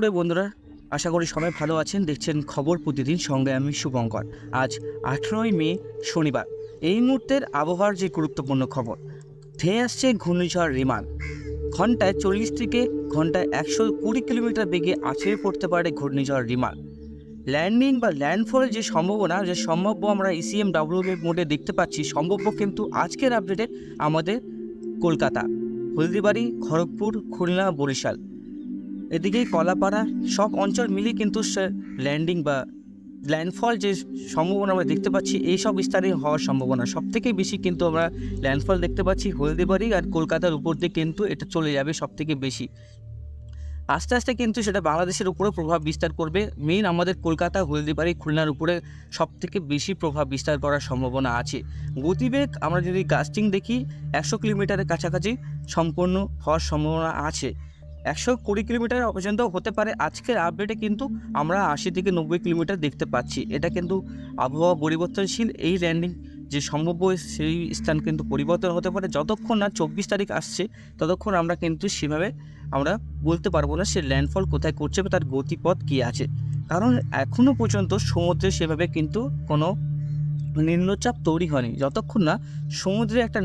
দুপুরে বন্ধুরা, আশা করি সবাই ভালো আছেন। দেখছেন খবর প্রতিদিন সঙ্গে আমি শুভঙ্কর। আজ আঠেরোই মে, শনিবার। এই মুহূর্তের আবহাওয়ার যে গুরুত্বপূর্ণ খবর, ধেয়ে আসছে ঘূর্ণিঝড় রিমান ঘন্টায় চল্লিশ থেকে ঘন্টায় একশো কুড়ি কিলোমিটার বেগে আছড়ে পড়তে পারে ঘূর্ণিঝড় রিমান ল্যান্ডিং বা ল্যান্ডফল যে সম্ভাবনা, যে সম্ভাব্য আমরা E ইসিএম ডাব্লিউ মোডে দেখতে পাচ্ছি, সম্ভাব্য কিন্তু আজকের আপডেটে আমাদের কলকাতা, হলদিবাড়ি, খড়গপুর, খুলনা, বরিশাল। এদিকে কলাপাড়া, সব অঞ্চল মিলিয়ে কিন্তু ল্যান্ডিং বা ল্যান্ডফল যে সম্ভাবনা আমরা দেখতে পাচ্ছি, এই সব স্থানে হওয়ার সম্ভাবনা। সব থেকে বেশি কিন্তু আমরা ল্যান্ডফল দেখতে পাচ্ছি হলদিবাড়ি আর কলকাতার উপর দিয়ে কিন্তু এটা চলে যাবে সব থেকে বেশি। আস্তে আস্তে কিন্তু সেটা বাংলাদেশের উপরে প্রভাব বিস্তার করবে। মেইন আমাদের কলকাতা, হলদিবাড়ি, খুলনার উপরে সব থেকে বেশি প্রভাব বিস্তার করার সম্ভাবনা আছে। গতিবেগ আমরা যদি গাস্টিং দেখি, একশো কিলোমিটারের কাছাকাছি সম্পূর্ণ হওয়ার সম্ভাবনা আছে। একশো কুড়ি কিলোমিটার পর্যন্ত হতে পারে। আজকের আপডেটে কিন্তু আমরা আশি থেকে নব্বই কিলোমিটার দেখতে পাচ্ছি। এটা কিন্তু আবহাওয়া পরিবর্তনশীল। এই ল্যান্ডিং যে সম্ভাব্য, সেই স্থান কিন্তু পরিবর্তন হতে পারে। যতক্ষণ না চব্বিশ তারিখ আসছে, ততক্ষণ আমরা কিন্তু সেভাবে আমরা বলতে পারব না সে ল্যান্ডফল কোথায় করছে বা তার গতিপথ কী আছে। কারণ এখনও পর্যন্ত সমুদ্রে সেভাবে কিন্তু কোনো নিম্নচাপ তৈরি হয়নি। যতক্ষণ না সমুদ্রে একটা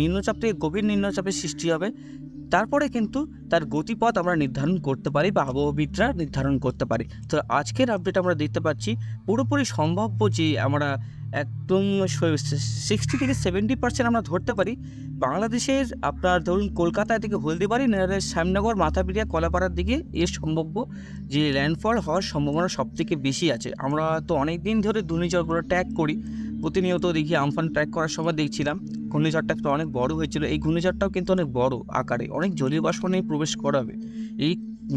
নিম্নচাপ থেকে গভীর নিম্নচাপের সৃষ্টি হবে তারপরে কিন্তু তার গতিপথ আমরা নির্ধারণ করতে পারি বা আবহাওয়াবিদরা নির্ধারণ করতে পারি। তো আজকের আপডেট আমরা দেখতে পাচ্ছি, পুরোপুরি সম্ভাব্য যে আমরা একদম সিক্সটি থেকে সেভেন্টি পার্সেন্ট আমরা ধরতে পারি। বাংলাদেশের আপনার ধরুন কলকাতা থেকে হলদিবাড়ি, নাহলে শ্যামনগর, মাথাপিড়িয়া, কলাপাড়ার দিকে এর সম্ভাব্য যে ল্যান্ডফল হওয়ার সম্ভাবনা সব থেকে বেশি আছে। আমরা তো অনেক দিন ধরে ঘূর্ণিঝড়গুলো ট্র্যাক করি। প্রতিনিয়ত দেখি আমফান ট্র্যাক করার সময় দেখছিলাম, ঘূর্ণিঝড়টা একটু অনেক বড় হয়েছিল। এই ঘূর্ণিঝড়টাও কিন্তু অনেক বড় আকারে, অনেক জলীয় বাষ্প নিয়ে প্রবেশ করাবে। এই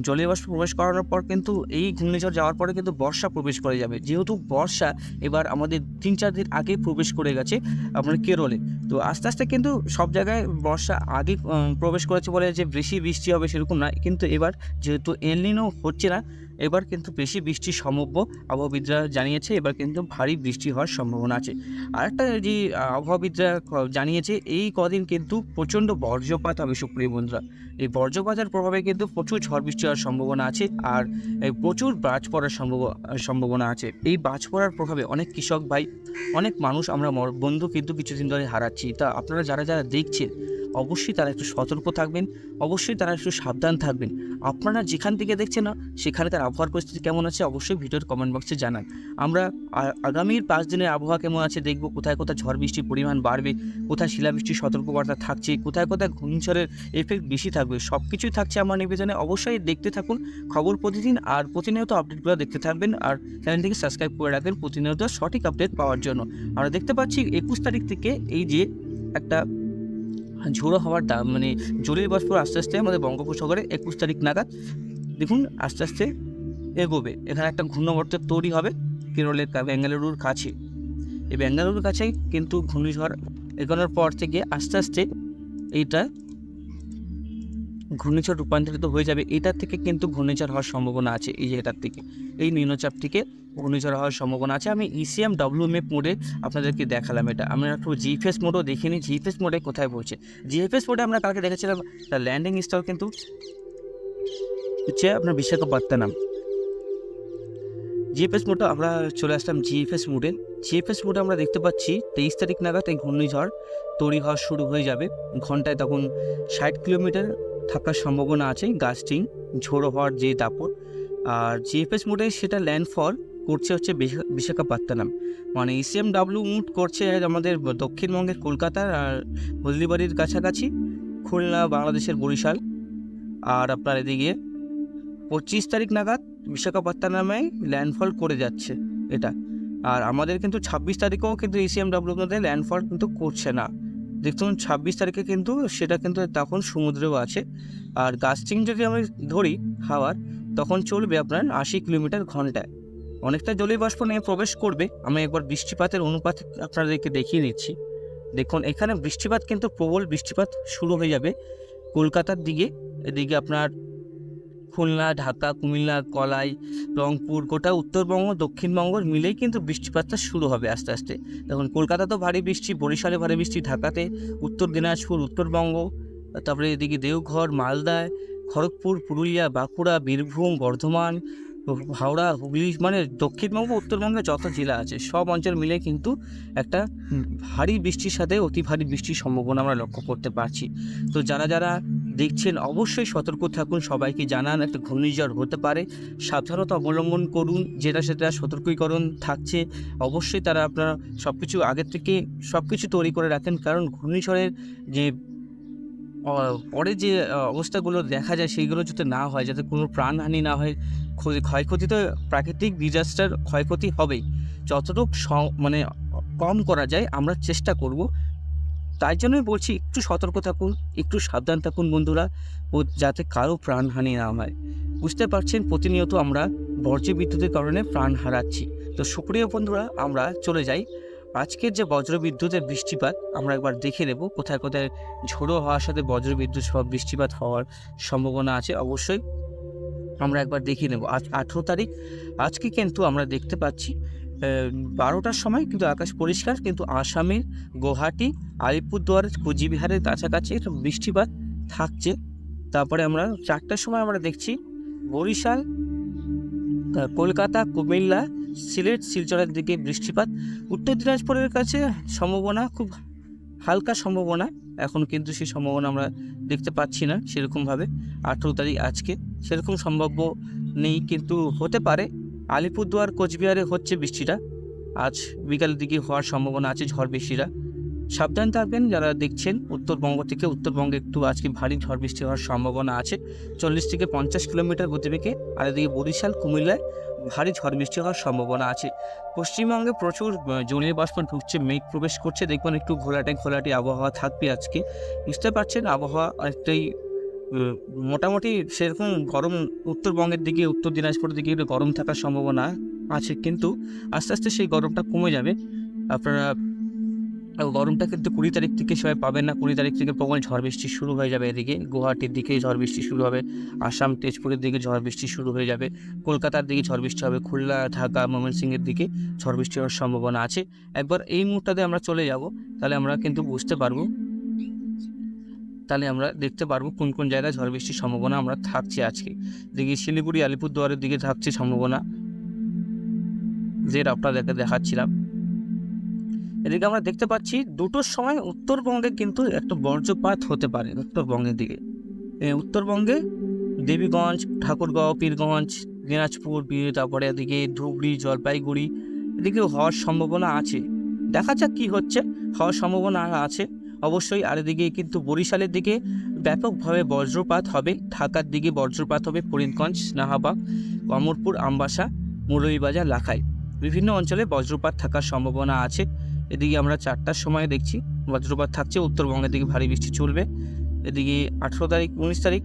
জলীয় বাষ্প প্রবেশ করানোর পর কিন্তু এই ঘূর্ণিঝড় যাওয়ার পরে কিন্তু বর্ষা প্রবেশ করে যাবে। যেহেতু বর্ষা এবার আমাদের তিন চার দিন আগে প্রবেশ করে গেছে আপনার কেরলে। তো আস্তে আস্তে কিন্তু সব জায়গায় বর্ষা আগে প্রবেশ করেছে বলে যে বেশি বৃষ্টি হবে সেরকম না কিন্তু এবার যেহেতু এলনিনো হচ্ছে না এবার কিন্তু বেশি বৃষ্টির সম্ভাব্য আবহাওয়াবিদরা জানিয়েছে এবার কিন্তু ভারী বৃষ্টি হওয়ার সম্ভাবনা আছে। আরেকটা যে আহ, আবহাওয়াবিদরা জানিয়েছে এই কদিন কিন্তু প্রচণ্ড বর্জ্যপাত হবে সুপ্রিয় বন্ধুরা। এই বর্জ্যপাতের প্রভাবে কিন্তু প্রচুর ঝড় বৃষ্টি হওয়ার সম্ভাবনা আছে আর প্রচুর বাজ পড়ার সম্ভব সম্ভাবনা আছে। এই বাজ পড়ার প্রভাবে অনেক কৃষক ভাই অনেক মানুষ আমরা মর- বন্ধু কিন্তু কিছুদিন ধরে হারাচ্ছি। তা আপনারা যারা যারা দেখছেন অবশ্যই তারা একটু সতর্ক থাকবেন অবশ্যই তারা একটু সাবধান থাকবেন। আপনারা যেখান থেকে দেখছেন না সেখানে তার আবহাওয়ার পরিস্থিতি কেমন আছে অবশ্যই ভিডিওর কমেন্ট বক্সে জানান। আমরা আগামীর পাঁচ দিনের আবহাওয়া কেমন আছে দেখব, কোথায় কোথায় ঝড় বৃষ্টির পরিমাণ বাড়বে, কোথায় শিলাবৃষ্টির সতর্কবার্তা থাকছে, কোথায় কোথায় ঘূর্ণিঝড়ের এফেক্ট বেশি থাকবে সব কিছুই থাকছে আমার নিবেদনে। অবশ্যই দেখতে থাকুন খবর প্রতিদিন আর প্রতিনিয়ত আপডেটগুলো দেখতে থাকবেন আর চ্যানেলটিকে সাবস্ক্রাইব করে রাখবেন প্রতিনিয়ত সঠিক আপডেট পাওয়ার জন্য। আমরা দেখতে পাচ্ছি একুশ তারিখ থেকে এই যে একটা ঝোড়ো হওয়ার দাম মানে জলীয় বাষ্প আস্তে আস্তে আমাদের বঙ্গোপসাগরে একুশ তারিখ নাগাদ, দেখুন আস্তে আস্তে এগোবে। এখানে একটা ঘূর্ণবর্ত তৈরি হবে কেরলের বেঙ্গালুরুর কাছে। এই বেঙ্গালুরুর কাছেই কিন্তু ঘূর্ণিঝড় এগোনোর পর থেকে আস্তে আস্তে এইটা ঘূর্ণিঝড় রূপান্তরিত হয়ে যাবে। এটার থেকে কিন্তু ঘূর্ণিঝড় হওয়ার সম্ভাবনা আছে এই যে এটার থেকে। এই নিম্নচাপ থেকে ঘূর্ণিঝড় হওয়ার সম্ভাবনা আছে। আমি ইসিএম ডাব্লিউ মেপ মোডে আপনাদেরকে দেখালাম এটা। আমরা একটু জিএফএস মোডও দেখিনি জিএফএস মোডে কোথায় পড়ছে? জিএফএস মোডে আমরা কালকে দেখেছিলাম তার ল্যান্ডিং স্থল কিন্তু হচ্ছে আপনার বিশাখাপত্তনম। জিএফএস মোডে আমরা চলে আসলাম জিএফএস মোডে জিএফএস মোডে আমরা দেখতে পাচ্ছি তেইশ তারিখ নাগাদ এই ঘূর্ণিঝড় তৈরি হওয়া শুরু হয়ে যাবে। ঘন্টায় তখন ষাট কিলোমিটার থাকার সম্ভাবনা আছে গাস্টিং ঝোড়ো হওয়ার যে দাপট। আর জিএফএস মোডে সেটা ল্যান্ডফল করছে হচ্ছে বিশা- বিশাখাপত্তনম। মানে ইসিএম ডাব্লিউ মুড করছে আমাদের দক্ষিণবঙ্গের কলকাতার আর হলদিবাড়ির কাছাকাছি। খুলনা, বাংলাদেশের বরিশাল। আর আপনার এদিকে পঁচিশ তারিখ নাগাদ বিশাখাপত্তনমে ল্যান্ডফল করে যাচ্ছে এটা। আর আমাদের কিন্তু ছাব্বিশ তারিখেও কিন্তু এসিএম ডাব্লিউর মধ্যে ল্যান্ডফল কিন্তু করছে না। দেখুন ছাব্বিশ তারিখে কিন্তু সেটা কিন্তু তখন সমুদ্রেও আছে। আর গাস্টিং যদি আমি ধরি হাওয়ার, তখন চলবে আপনার আশি কিলোমিটার ঘন্টায়। অনেকটা জলীয় বাষ্প নিয়ে প্রবেশ করবে। আমি একবার বৃষ্টিপাতের অনুপাত আপনাদেরকে দেখিয়ে নিচ্ছি দেখুন, এখানে বৃষ্টিপাত কিন্তু প্রবল বৃষ্টিপাত শুরু হয়ে যাবে কলকাতার দিকে। এদিকে আপনার খুলনা, ঢাকা, কুমিল্লা, কলাই, রংপুর, গোটা উত্তরবঙ্গ, দক্ষিণবঙ্গ মিলেই কিন্তু বৃষ্টিপাতটা শুরু হবে আস্তে আস্তে। দেখুন, কলকাতা তো ভারী বৃষ্টি, বরিশালে ভারী বৃষ্টি, ঢাকাতে উত্তর দিনাজপুর, উত্তরবঙ্গ, তারপরে এদিকে দেওঘর মালদায় খড়গপুর, পুরুলিয়া, বাঁকুড়া, বীরভূম, বর্ধমান, হাওড়া, হুগলি মানে দক্ষিণবঙ্গ উত্তরবঙ্গে যত জেলা আছে, সব অঞ্চল মিলে কিন্তু একটা ভারী বৃষ্টির সাথে অতি ভারী বৃষ্টির সম্ভাবনা আমরা লক্ষ্য করতে পারছি। তো যারা যারা দেখছেন, অবশ্যই সতর্ক থাকুন, সবাইকে জানান, একটা ঘূর্ণিঝড় হতে পারে। সাবধানতা অবলম্বন করুন, যেটা সেটা সতর্কীকরণ থাকছে। অবশ্যই তারা আপনারা সব কিছু আগের থেকে সব কিছু তৈরি করে রাখেন, কারণ ঘূর্ণিঝড়ের যে পরে যে অবস্থাগুলো দেখা যায় সেইগুলো যাতে না হয়, যাতে কোনো প্রাণহানি না হয়, ক্ষতি- ক্ষয়ক্ষতি তো প্রাকৃতিক ডিজাস্টার ক্ষয়ক্ষতি হবেই। যতটুকু মানে কম করা যায়, আমরা চেষ্টা করব তাই জন্যই বলছি, একটু সতর্ক থাকুন, একটু সাবধান থাকুন বন্ধুরা, ও যাতে কারও প্রাণহানি না হয়। বুঝতে পারছেন, প্রতিনিয়ত আমরা বর্জ্য বিদ্যুতের কারণে প্রাণ হারাচ্ছি। তো সুপ্রিয় বন্ধুরা, আমরা চলে যাই। আজকের যে বজ্র বিদ্যুতের বৃষ্টিপাত, আমরা একবার দেখে নেব কোথায় কোথায় ঝোড়ো হওয়ার সাথে বজ্র বিদ্যুৎ সহ বৃষ্টিপাত হওয়ার সম্ভাবনা আছে। অবশ্যই আমরা একবার দেখে নেব। আজ আঠেরো তারিখ, আজকে কিন্তু আমরা দেখতে পাচ্ছি বারোটার সময় কিন্তু আকাশ পরিষ্কার, কিন্তু আসামের গুয়াহাটি, আলিপুরদুয়ার, কুচবিহারের কাছাকাছি একটু বৃষ্টিপাত থাকছে। তারপরে আমরা চারটার সময় আমরা দেখছি বরিশাল কলকাতা, কুমিল্লা, সিলেট, শিলচরের দিকে বৃষ্টিপাত। উত্তর দিনাজপুরের কাছে সম্ভাবনা খুব হালকা সম্ভাবনা, এখন কিন্তু সেই সম্ভাবনা আমরা দেখতে পাচ্ছি না সেরকমভাবে। আঠেরো তারিখ আজকে, সেরকম সম্ভাব্য নেই, কিন্তু হতে পারে। আলিপুরদুয়ার কোচবিহারে হচ্ছে বৃষ্টিটা। আজ বিকালের দিকে হওয়ার সম্ভাবনা আছে ঝড় বৃষ্টিটা। সাবধান থাকবেন যারা দেখছেন উত্তরবঙ্গ থেকে। উত্তরবঙ্গে একটু আজকে ভারী ঝড় বৃষ্টি হওয়ার সম্ভাবনা আছে। চল্লিশ থেকে পঞ্চাশ কিলোমিটার গতিবেগে আর এদিকে বরিশাল, কুমিল্লায় ভারী ঝড় বৃষ্টি হওয়ার সম্ভাবনা আছে। পশ্চিমবঙ্গে প্রচুর জলীয় বাষ্প ঢুকছে, মেঘ প্রবেশ করছে। দেখবেন একটু ঘোলাটে ঘোলাটে আবহাওয়া থাকবে আজকে। বুঝতে পারছেন, আবহাওয়া অনেকটাই মোটামুটি সেরকম গরম উত্তরবঙ্গের দিকে, উত্তর দিনাজপুরের দিকে একটু গরম থাকার সম্ভাবনা আছে, কিন্তু আস্তে আস্তে সেই গরমটা কমে যাবে। আপনারা গরমটা কিন্তু কুড়ি তারিখ থেকে সবাই পাবেন না। কুড়ি তারিখ থেকে প্রবল ঝড় বৃষ্টি শুরু হয়ে যাবে এদিকে। গুয়াহাটির দিকে ঝড় বৃষ্টি শুরু হবে, আসাম, তেজপুরের দিকে ঝড় বৃষ্টি শুরু হয়ে যাবে, কলকাতার দিকে ঝড় বৃষ্টি হবে, খুলনা, ঢাকা, ময়মনসিংহের দিকে ঝড় বৃষ্টি হওয়ার সম্ভাবনা আছে। একবার এই মুহূর্তে আমরা চলে যাব, তাহলে আমরা কিন্তু বুঝতে পারব তাহলে আমরা দেখতে পারব কোন কোন জায়গায় ঝড় বৃষ্টির সম্ভাবনা আমরা থাকছি আজকে। দেখি শিলিগুড়ি, আলিপুরদুয়ারের দিকে থাকছে সম্ভাবনা। যে যেটা আপনাদেরকে দেখাচ্ছিলাম। এদিকে আমরা দেখতে পাচ্ছি দুটোর সময় উত্তরবঙ্গে কিন্তু একটা বর্জ্যপাত হতে পারে উত্তরবঙ্গের দিকে। উত্তরবঙ্গে দেবীগঞ্জ, ঠাকুরগাঁও, পীরগঞ্জ, দিনাজপুর তারপরে এদিকে ধুবড়ি, জলপাইগুড়ি এদিকে হওয়ার সম্ভাবনা আছে। দেখা যাক কী হচ্ছে, হওয়ার সম্ভাবনা আছে। অবশ্যই আর এদিকে কিন্তু বরিশালের দিকে ব্যাপকভাবে বজ্রপাত হবে। ঢাকার দিকে বজ্রপাত হবে ফরিদগঞ্জ নাহাবাগ কমরপুর আমবাসা, মুরলীবাজার, লাখাই। বিভিন্ন অঞ্চলে বজ্রপাত থাকার সম্ভাবনা আছে। এদিকে আমরা চারটার সময় দেখছি বজ্রপাত থাকছে। উত্তরবঙ্গের দিকে ভারী বৃষ্টি চলবে। এদিকে আঠেরো তারিখ, উনিশ তারিখ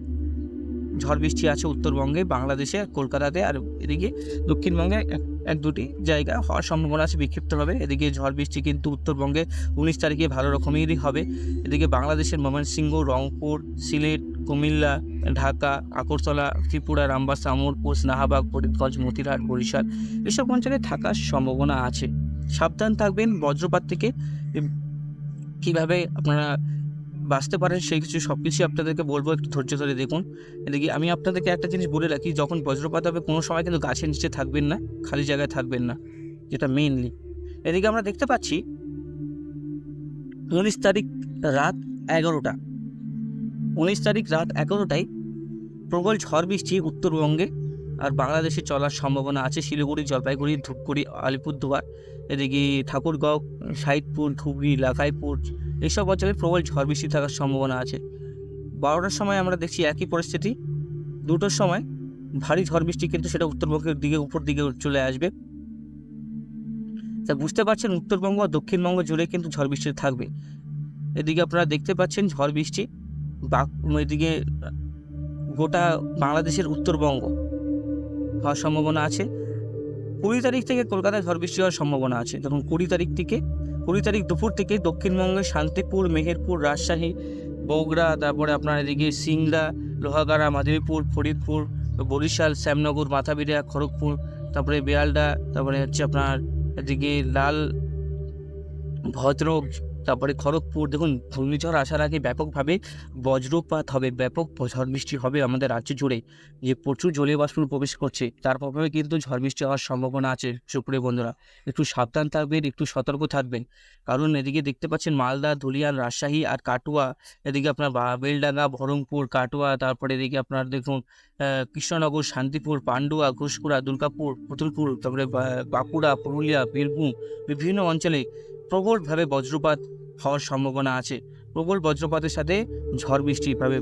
ঝড় বৃষ্টি আছে উত্তরবঙ্গে, বাংলাদেশে, কলকাতাতে আর এদিকে দক্ষিণবঙ্গে এক দুটি জায়গা হওয়ার সম্ভাবনা আছে, বিক্ষিপ্তভাবে। এদিকে ঝড় বৃষ্টি কিন্তু উত্তরবঙ্গে উনিশ তারিখে ভালো রকমেরই হবে। এদিকে বাংলাদেশের ময়মনসিংহ, রংপুর, সিলেট, কুমিল্লা, ঢাকা, আগরতলা, ত্রিপুরা, রামবাসা আমরপুর নাহাবাগ, ফরিদগঞ্জ মতিরহাট বরিশাল এসব অঞ্চলে থাকার সম্ভাবনা আছে। সাবধান থাকবেন বজ্রপাত থেকে। কীভাবে আপনারা বাঁচতে পারেন, সেই কিছু সব কিছুই আপনাদেরকে বলব, একটু ধৈর্য ধরে দেখুন। এদিকে আমি আপনাদেরকে একটা জিনিস বলে রাখি, যখন বজ্রপাত হবে, কোনো সময় কিন্তু গাছের নিচে থাকবেন না, খালি জায়গায় থাকবেন না, যেটা মেইনলি এদিকে আমরা দেখতে পাচ্ছি, উনিশ তারিখ রাত এগারোটা। উনিশ তারিখ রাত এগারোটায় প্রবল ঝড় বৃষ্টি উত্তরবঙ্গে আর বাংলাদেশে চলার সম্ভাবনা আছে। শিলিগুড়ি, জলপাইগুড়ি, ধূপগুড়ি, আলিপুরদুয়ার, এদিকে ঠাকুরগাঁও, সাইদপুর, ধুবড়ি লাখাইপুর এইসব অঞ্চলে প্রবল ঝড় বৃষ্টি থাকার সম্ভাবনা আছে। বারোটার সময় আমরা দেখছি একই পরিস্থিতি। দুটোর সময় ভারী ঝড় বৃষ্টি কিন্তু সেটা উত্তরবঙ্গের দিকে, উপর দিকে চলে আসবে। তা বুঝতে পারছেন, উত্তরবঙ্গ আর দক্ষিণবঙ্গ জুড়ে কিন্তু ঝড় বৃষ্টি থাকবে। এদিকে আপনারা দেখতে পাচ্ছেন ঝড় বৃষ্টি বা এদিকে গোটা বাংলাদেশের উত্তরবঙ্গ হওয়ার সম্ভাবনা আছে। কুড়ি তারিখ থেকে কলকাতায় ঝড় বৃষ্টি হওয়ার সম্ভাবনা আছে। তখন কুড়ি তারিখ থেকে কুড়ি তারিখ দুপুর থেকে দক্ষিণবঙ্গে শান্তিপুর, মেহেরপুর, রাজশাহী, বগুড়া, তারপরে আপনার এদিকে সিংড়া, লোহাগাড়া, মাধবীপুর, ফরিদপুর, বরিশাল, শ্যামনগর মাথাবিরিয়া খড়গপুর, তারপরে বেয়ালদা, তারপরে হচ্ছে আপনার এদিকে লাল, ভদ্রক তারপরে খড়গপুর, দেখুন, ঘূর্ণিঝড় আসার আগে ব্যাপকভাবে বজ্রপাত হবে, ব্যাপক ঝড় বৃষ্টি হবে আমাদের রাজ্য জুড়ে, যে প্রচুর জলীয় বাষ্প প্রবেশ করছে, তার প্রভাবে কিন্তু ঝড় বৃষ্টি হওয়ার সম্ভাবনা আছে, সুপ্রিয় বন্ধুরা। একটু সাবধান থাকবেন, একটু সতর্ক থাকবেন, কারণ এদিকে দেখতে পাচ্ছেন মালদা, ধুলিয়ান, রাজশাহী আর কাটুয়া, এদিকে আপনার বেলডাঙ্গা, বহরমপুর, কাটুয়া, তারপরে এদিকে আপনার দেখুন কৃষ্ণনগর, শান্তিপুর, পান্ডুয়া ঘুষকুড়া দুর্গাপুর, পুতুলপুর, তারপরে বাঁকুড়া, পুরুলিয়া, বীরভূম, বিভিন্ন অঞ্চলে প্রবলভাবে বজ্রপাত হওয়ার সম্ভাবনা আছে। প্রবল বজ্রপাতের সাথে ঝড় বৃষ্টি ভাবে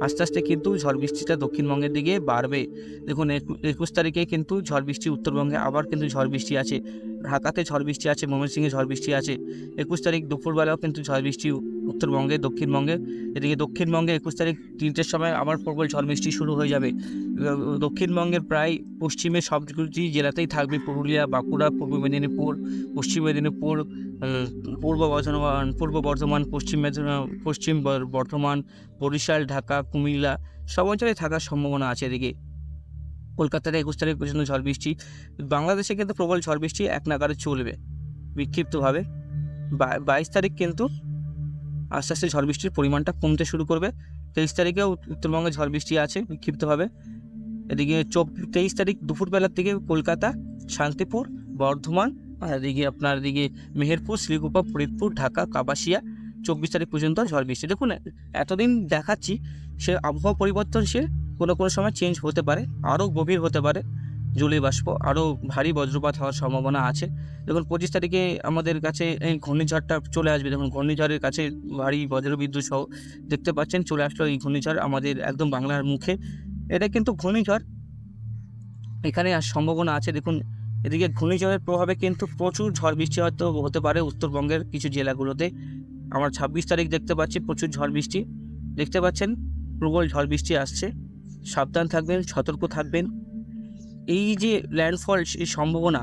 আস্তে আস্তে কিন্তু ঝড় বৃষ্টিটা দক্ষিণবঙ্গের দিকে বাড়বে। দেখুন একু- একুশ তারিখে কিন্তু ঝড় বৃষ্টি, উত্তরবঙ্গে আবার কিন্তু ঝড় বৃষ্টি আছে। ঢাকাতে ঝড় বৃষ্টি আছে, ময়মনসিংহে ঝড় বৃষ্টি আছে। একুশ তারিখ দুপুরবেলাও কিন্তু ঝড় বৃষ্টি উত্তরবঙ্গে, দক্ষিণবঙ্গে। এদিকে দক্ষিণবঙ্গে একুশ তারিখ তিনটের সময় আবার প্রবল ঝড় বৃষ্টি শুরু হয়ে যাবে। দক্ষিণবঙ্গের প্রায় পশ্চিমে সবগুলি জেলাতেই থাকবে পুরুলিয়া, বাঁকুড়া, পূর্ব মেদিনীপুর, পশ্চিম মেদিনীপুর পূর্ব বর্ধমান পূর্ব বর্ধমান, পশ্চিম পশ্চিম বর- বর্ধমান, বরিশাল, ঢাকা, কুমিল্লা সব অঞ্চলে থাকার সম্ভাবনা আছে এদিকে। কলকাতাতে একুশ তারিখ পর্যন্ত ঝড় বৃষ্টি। বাংলাদেশে কিন্তু প্রবল ঝড় বৃষ্টি এক নাগারে চলবে, বিক্ষিপ্তভাবে। বাইশ তারিখ কিন্তু আস্তে আস্তে ঝড় বৃষ্টির পরিমাণটা কমতে শুরু করবে। তেইশ তারিখেও উত্তরবঙ্গে ঝড় বৃষ্টি আছে বিক্ষিপ্তভাবে। এদিকে চব তেইশ তারিখ দুপুরবেলার দিকে কলকাতা, শান্তিপুর, বর্ধমান, আর এদিকে আপনার এদিকে মেহেরপুর, শ্রীকুপা, ফরিদপুর, ঢাকা, কাপাসিয়া, চব্বিশ তারিখ পর্যন্ত ঝড় বৃষ্টি। দেখুন, এতদিন দেখাচ্ছি, সে আবহাওয়া পরিবর্তনশীল। কোনো কোনো সময় চেঞ্জ হতে পারে, আরও গভীর হতে পারে, জলীয় বাষ্প, আরও ভারী বজ্রপাত হওয়ার সম্ভাবনা আছে। দেখুন, পঁচিশ তারিখে আমাদের কাছে এই ঘূর্ণিঝড়টা চলে আসবে। দেখুন, ঘূর্ণিঝড়ের কাছে ভারী বজ্রবিদ্যুৎ সহ দেখতে পাচ্ছেন, চলে আসলো এই ঘূর্ণিঝড় আমাদের একদম বাংলার মুখে। এটা কিন্তু ঘূর্ণিঝড়, এখানে আর সম্ভাবনা আছে। দেখুন, এদিকে ঘূর্ণিঝড়ের প্রভাবে কিন্তু প্রচুর ঝড় বৃষ্টি হয়তো হতে পারে উত্তরবঙ্গের কিছু জেলাগুলোতে। আমার ছাব্বিশ তারিখ দেখতে পাচ্ছি প্রচুর ঝড় বৃষ্টি। দেখতে পাচ্ছেন, প্রবল ঝড় বৃষ্টি আসছে। সাবধান থাকবেন, সতর্ক থাকবেন। এই যে ল্যান্ডফল এই সম্ভাবনা,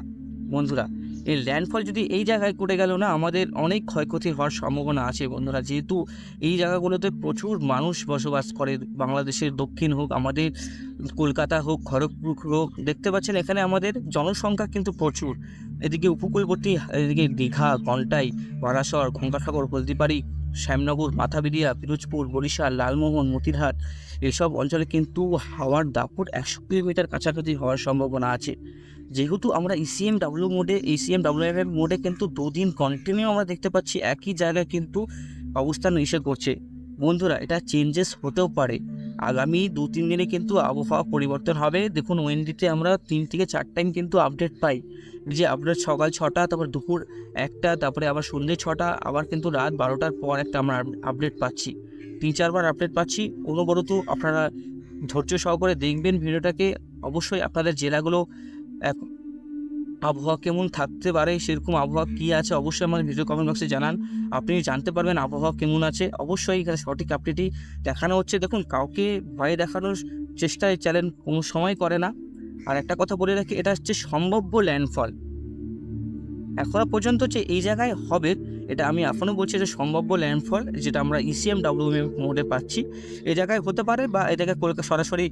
বন্ধুরা, এই ল্যান্ডফল যদি এই জায়গায় করে গেল না, আমাদের অনেক ক্ষয়ক্ষতি হওয়ার সম্ভাবনা আছে, বন্ধুরা। যেহেতু এই জায়গাগুলোতে প্রচুর মানুষ বসবাস করে, বাংলাদেশের দক্ষিণ হোক, আমাদের কলকাতা হোক, খড়গপুর হোক, দেখতে পাচ্ছেন এখানে আমাদের জনসংখ্যা কিন্তু প্রচুর। এদিকে উপকূলবর্তী, এদিকে দীঘা কন্টাই বারাসর গঙ্গাসাগর, হলদিবাড়ি শ্যামনগর, মাথাবিরিয়া, পিরোজপুর, বরিশাল, লালমোহন, মতিরহাট এসব অঞ্চলে কিন্তু হাওয়ার দাপট একশো কিলোমিটার কাছাকাছি হওয়ার সম্ভাবনা আছে। যেহেতু আমরা ইসিএম ডাব্লিউ মোডে ইসিএম ডাব্লিউ এফ মোডে কিন্তু দুদিন কন্টিনিউ আমরা দেখতে পাচ্ছি একই জায়গায় কিন্তু অবস্থান এসে করছে। বন্ধুরা, এটা চেঞ্জেস হতেও পারে। আগামী দু তিন দিনে কিন্তু আবহাওয়া পরিবর্তন হবে। দেখুন, ওয়েন্ডিতে আমরা তিন থেকে চার টাইম কিন্তু আপডেট পাই। যে আপডেট সকাল ছটা, তারপর দুপুর একটা, তারপরে আবার সন্ধ্যে ছটা, আবার কিন্তু রাত বারোটার পর একটা আমরা আপডেট পাচ্ছি। তিন, চারবার আপডেট পাচ্ছি। অনবরত আপনারা ধৈর্য সহকারে দেখবেন ভিডিওটাকে। অবশ্যই আপনাদের জেলাগুলো আবহাওয়া কেমন থাকতে পারে, সেরকম আবহাওয়া কী আছে অবশ্যই আমার ভিডিও কমেন্ট বক্সে জানান। আপনি জানতে পারবেন আবহাওয়া কেমন আছে, অবশ্যই এখানে সঠিক আপডেটই দেখানো হচ্ছে। দেখুন, কাউকে ভয়ে দেখানোর চেষ্টায় চ্যানেল কোনো সময় করে না। আর একটা কথা বলে রাখি, এটা হচ্ছে সম্ভাব্য ল্যান্ডফল এখনও পর্যন্ত যে এই জায়গায় হবে, এটা আমি এখনও বলছি যে সম্ভাব্য ল্যান্ডফল যেটা আমরা ইসিএম ডাব্লিউএম মোডে পাচ্ছি। এই জায়গায় হতে পারে বা এই জায়গায় কলকাতা সরাসরি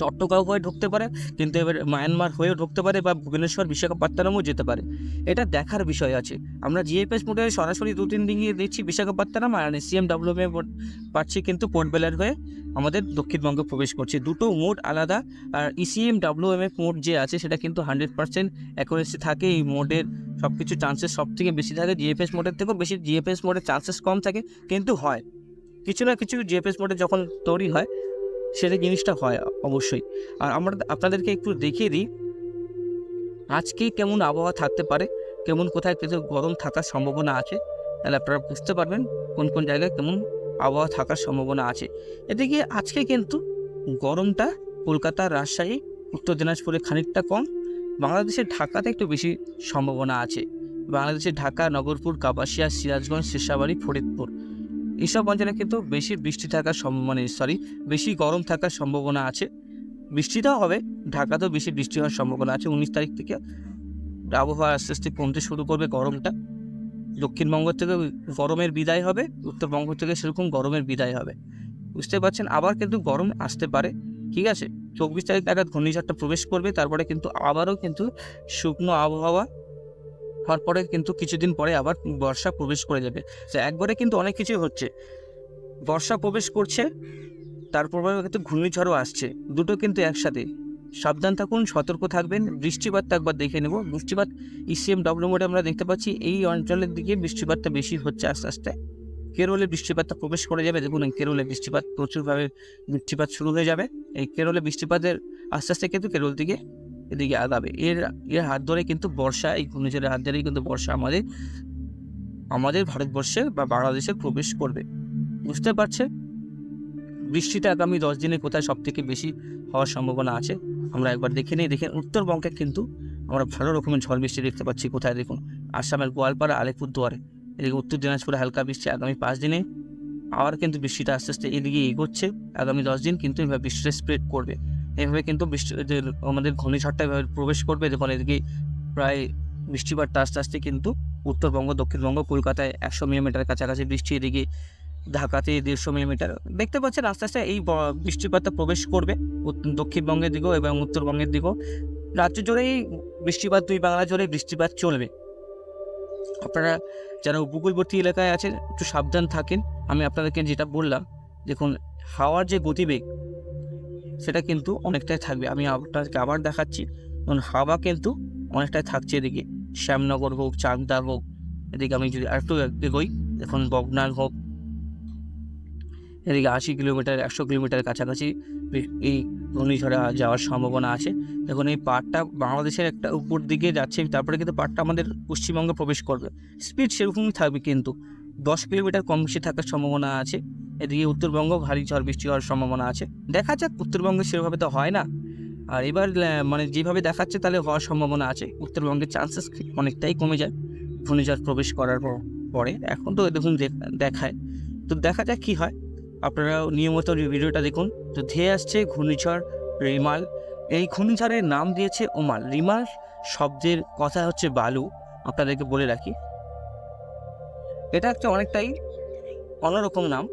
চট্টগ্রাম হয়ে ঢুকতে পারে, কিন্তু এবার মায়ানমার হয়েও ঢুকতে পারে বা ভুবনেশ্বর, বিশাখাপত্তনমও যেতে পারে। এটা দেখার বিষয় আছে। আমরা জিএফএস মোডে সরাসরি দু তিন দিন গিয়ে দেখছি বিশাখাপত্তনম আর সিএম ডাব্লিউএম পাচ্ছি কিন্তু পোর্ট বেলার হয়ে আমাদের দক্ষিণবঙ্গে প্রবেশ করছে। দুটো মোড আলাদা আর ইসিএম ডাব্লিউএমএফ মোড যে আছে সেটা কিন্তু হান্ড্রেড পার্সেন্ট অ্যাকুরেসি থাকে। এই মোডের সব কিছু চান্সেস সব থেকে। বেশি থাকে জিএফএস মোডের থেকেও বেশি। জিএফএস মোডের চান্সেস কম থাকে, কিন্তু হয়। কিছু না কিছু জিএফএস মোডে যখন তৈরি হয় সেটা জিনিসটা হয় অবশ্যই। আর আমরা আপনাদেরকে একটু দেখিয়ে দিই, আজকে কেমন আবহাওয়া থাকতে পারে, কেমন কোথায় কিছু গরম থাকার সম্ভাবনা আছে, তাহলে আপনারা বুঝতে পারবেন কোন কোন জায়গায় কেমন আবহাওয়া থাকার সম্ভাবনা আছে। এদিকে আজকে কিন্তু গরমটা কলকাতা রাজশাহী, উত্তর দিনাজপুরে খানিকটা কম, বাংলাদেশের ঢাকাতে একটু বেশি সম্ভাবনা আছে। বাংলাদেশের ঢাকা, নগরপুর, কাপাসিয়া, সিরাজগঞ্জ শেষাবাড়ি ফরিদপুর। এইসব অঞ্চলে কিন্তু বেশি বৃষ্টি থাকার মানে সরি বেশি গরম থাকার সম্ভাবনা আছে। বৃষ্টিটাও হবে, ঢাকাতেও বেশি বৃষ্টি হওয়ার সম্ভাবনা আছে। উনিশ তারিখ থেকে আবহাওয়া আস্তে আস্তে কমতে শুরু করবে গরমটা। দক্ষিণবঙ্গ থেকে গরমের বিদায় হবে, উত্তরবঙ্গ থেকে সেরকম গরমের বিদায় হবে। বুঝতে পারছেন? আবার কিন্তু গরম আসতে পারে। ঠিক আছে? চব্বিশ তারিখ নাগাদ ঘূর্ণিঝড়টা প্রবেশ করবে, তারপরে কিন্তু আবারও কিন্তু শুকনো আবহাওয়া হওয়ার পরে কিন্তু কিছুদিন পরে আবার বর্ষা প্রবেশ করে যাবে। তো একবারে কিন্তু অনেক কিছুই হচ্ছে। বর্ষা প্রবেশ করছে তারপর কিন্তু ঘূর্ণিঝড়ও আসছে। দুটো কিন্তু একসাথে। সাবধান থাকুন, সতর্ক থাকবেন। বৃষ্টিপাতটা একবার দেখে নেব। বৃষ্টিপাত ইসিএম ডব্লিউ মোডে আমরা দেখতে পাচ্ছি, এই অঞ্চলের দিকে বৃষ্টিপাতটা বেশি হচ্ছে আস্তে আস্তে। কেরলে বৃষ্টিপাতটা প্রবেশ করে যাবে। দেখুন কেরলে বৃষ্টিপাত প্রচুরভাবে বৃষ্টিপাত শুরু হয়ে যাবে। এই কেরলে বৃষ্টিপাতের আস্তে আস্তে কিন্তু কেরল দিকে এদিকে আগাবে এর এর হাত ধরে কিন্তু বর্ষা, এই ঘূর্ণিঝড়ের হাত ধরেই কিন্তু বর্ষা আমাদের আমাদের ভারতবর্ষে বা বাংলাদেশে প্রবেশ করবে। বুঝতে পারছে বৃষ্টিটা আগামী দশ দিনে কোথায় সব থেকে বেশি হওয়ার সম্ভাবনা আছে, আমরা একবার দেখে নিই। দেখেন, উত্তরবঙ্গে কিন্তু আমরা ভালো রকমের ঝড় বৃষ্টি দেখতে পাচ্ছি কোথায়? দেখুন, আসামের গোয়ালপাড়া, আলিপুরদুয়ারে। এদিকে উত্তর দিনাজপুরে হালকা বৃষ্টি আগামী পাঁচ দিনে। আবার কিন্তু বৃষ্টিটা আস্তে আস্তে এদিকে এগোচ্ছে। আগামী দশ দিন কিন্তু এভাবে বৃষ্টিটা স্প্রেড করবে। এভাবে কিন্তু বৃষ্টি, যে আমাদের ঘূর্ণিঝড়টা এভাবে প্রবেশ করবে, যখন এদিকে প্রায় বৃষ্টিপাতটা আস্তে আস্তে কিন্তু উত্তরবঙ্গ, দক্ষিণবঙ্গ, কলকাতায় একশো মিলিমিটার কাছাকাছি বৃষ্টি, এদিকে ঢাকাতে দেড়শো মিলিমিটার। দেখতে পাচ্ছেন আস্তে আস্তে এই বৃষ্টিপাতটা প্রবেশ করবে দক্ষিণবঙ্গের দিকেও এবং উত্তরবঙ্গের দিকেও। রাজ্য জুড়েই বৃষ্টিপাত, দুই বাংলা জুড়ে বৃষ্টিপাত চলবে। আপনারা যারা উপকূলবর্তী এলাকায় আছেন, একটু সাবধান থাকেন। আমি আপনাদেরকে যেটা বললাম, দেখুন, হাওয়ার যে গতিবেগ সেটা কিন্তু অনেকটাই থাকবে। আমি আপনাদেরকে আবার দেখাচ্ছি। কারণ হাওয়া কিন্তু অনেকটাই থাকছে এদিকে। শ্যামনগর হোক চাকদা হোক, এদিকে আমি যদি আরেকটু এগোই, দেখুন বগনাল হোক, এদিকে আশি কিলোমিটার, একশো কিলোমিটার কাছাকাছি এই ঘূর্ণিঝড়ে যাওয়ার সম্ভাবনা আছে। দেখুন এই পাটটা বাংলাদেশের একটা উপর দিকে যাচ্ছে, তারপরে কিন্তু পাটটা আমাদের পশ্চিমবঙ্গে প্রবেশ করবে। স্পিড সেরকমই থাকবে কিন্তু। দশ কিলোমিটার কম বেশি থাকার সম্ভাবনা আছে। এদিকে উত্তরবঙ্গ ভারী ঝড় বৃষ্টি হওয়ার সম্ভাবনা আছে। দেখা যাক, উত্তরবঙ্গে সেভাবে তো হয় না। আর এবার মানে যেভাবে দেখাচ্ছে তাহলে হওয়ার সম্ভাবনা আছে। উত্তরবঙ্গের চান্সেস অনেকটাই কমে যায় ঘূর্ণিঝড় প্রবেশ করার পর- পরে। এখন তো দেখুন দেখ- দেখায়। তো দেখা যাক কী হয়। আপনারা নিয়মিত ভিডিওটা দেখুন, তো ধেয়ে আসছে ঘূর্ণিঝড় রিমাল। এই ঘূর্ণিঝড়ের নাম দিয়েছে ওমাল রিমাল শব্দের কথা হচ্ছে বালু। আপনাদেরকে বলে রাখি। এটা একটা অনেকটাই অন্যরকম নাম।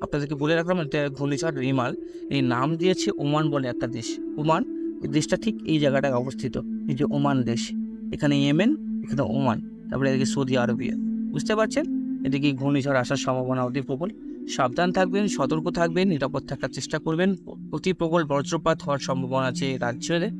আপনাদেরকে বলে রাখলাম, এটা ঘূর্ণিঝড় রিমাল। এই নাম দিয়েছে ওমান বলে একটা দেশ। ওমান, এই দেশটা ঠিক এই জায়গাটায় অবস্থিত। এই যে ওমান দেশ, এখানে ইয়েমেন, এখানে ওমান, তারপরে এদিকে সৌদি আরবিয়া। বুঝতে পারছেন? এদিকে ঘূর্ণিঝড় আসার সম্ভাবনা অতি প্রবল। সাবধান থাকবেন, সতর্ক থাকবেন, নিরাপদ থাকার চেষ্টা করবেন। অতি প্রবল বজ্রপাত হওয়ার সম্ভাবনা আছে এই রাজ্যে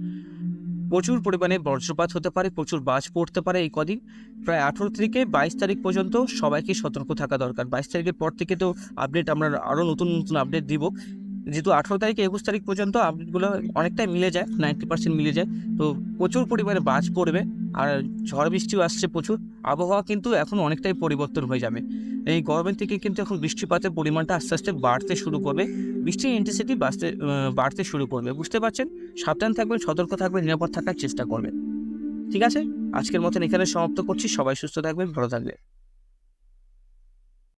প্রচুর পরিমাণে বজ্রপাত হতে পারে, প্রচুর বাজ পড়তে পারে এই কদিন। প্রায় আঠেরো থেকে বাইশ তারিখ পর্যন্ত সবাইকে সতর্ক থাকা দরকার। বাইশ তারিখের পর থেকে তো আপডেট আমরা আরও নতুন নতুন আপডেট দিব। যেহেতু আঠেরো তারিখে একুশ তারিখ পর্যন্ত আপডেটগুলো অনেকটাই মিলে যায় নাইনটি পার্সেন্ট মিলে যায়। তো প্রচুর পরিমাণে বাজ পড়বে আর ঝড় বৃষ্টিও আসছে প্রচুর। আবহাওয়া কিন্তু এখন অনেকটাই পরিবর্তন হয়ে যাবে। এই গরমের থেকে কিন্তু এখন বৃষ্টিপাতের পরিমাণটা আস্তে আস্তে বাড়তে শুরু করবে। বৃষ্টির ইন্টেন্সিটি বাড়তে বাড়তে শুরু করবে, বুঝতে পারছেন? সাবধান থাকবেন, সতর্ক থাকবেন, নিরাপদ থাকার চেষ্টা করবেন। ঠিক আছে? আজকের মতন এখানে সমাপ্ত করছি। সবাই সুস্থ থাকবেন, ভালো থাকবেন।